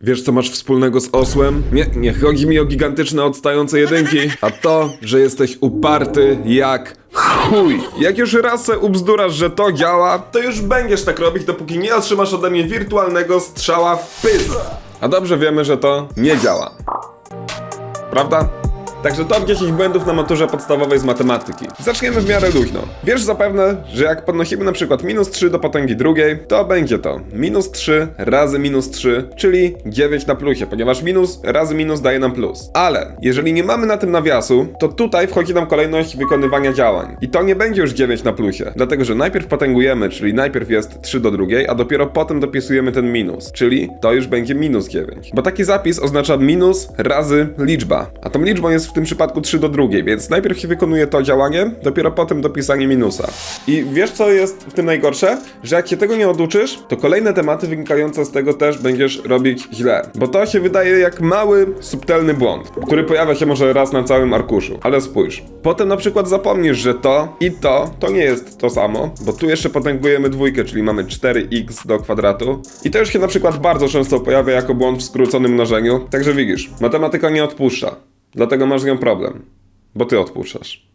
Wiesz, co masz wspólnego z osłem? Nie, nie chodzi mi o gigantyczne odstające jedynki, a to, że jesteś uparty jak chuj. Jak już raz se ubzdurasz, że to działa, to już będziesz tak robić, dopóki nie otrzymasz ode mnie wirtualnego strzała w pysk. A dobrze wiemy, że to nie działa. Prawda? Także top 10 błędów na maturze podstawowej z matematyki. Zaczniemy w miarę luźno. Wiesz zapewne, że jak podnosimy na przykład minus 3 do potęgi drugiej, to będzie to minus 3 razy minus 3, czyli 9 na plusie, ponieważ minus razy minus daje nam plus. Ale jeżeli nie mamy na tym nawiasu, to tutaj wchodzi nam kolejność wykonywania działań. I to nie będzie już 9 na plusie, dlatego że najpierw potęgujemy, czyli najpierw jest 3 do drugiej, a dopiero potem dopisujemy ten minus, czyli to już będzie minus 9. Bo taki zapis oznacza minus razy liczba, a tą liczbą jest w tym przypadku 3 do drugiej, więc najpierw się wykonuje to działanie, dopiero potem dopisanie minusa. I wiesz co jest w tym najgorsze? Że jak się tego nie oduczysz, to kolejne tematy wynikające z tego też będziesz robić źle. Bo to się wydaje jak mały, subtelny błąd, który pojawia się może raz na całym arkuszu. Ale spójrz. Potem na przykład zapomnisz, że to i to to nie jest to samo, bo tu jeszcze potęgujemy dwójkę, czyli mamy 4x do kwadratu. I to już się na przykład bardzo często pojawia jako błąd w skróconym mnożeniu. Także widzisz, matematyka nie odpuszcza. Dlatego masz z nią problem. Bo ty odpuszczasz.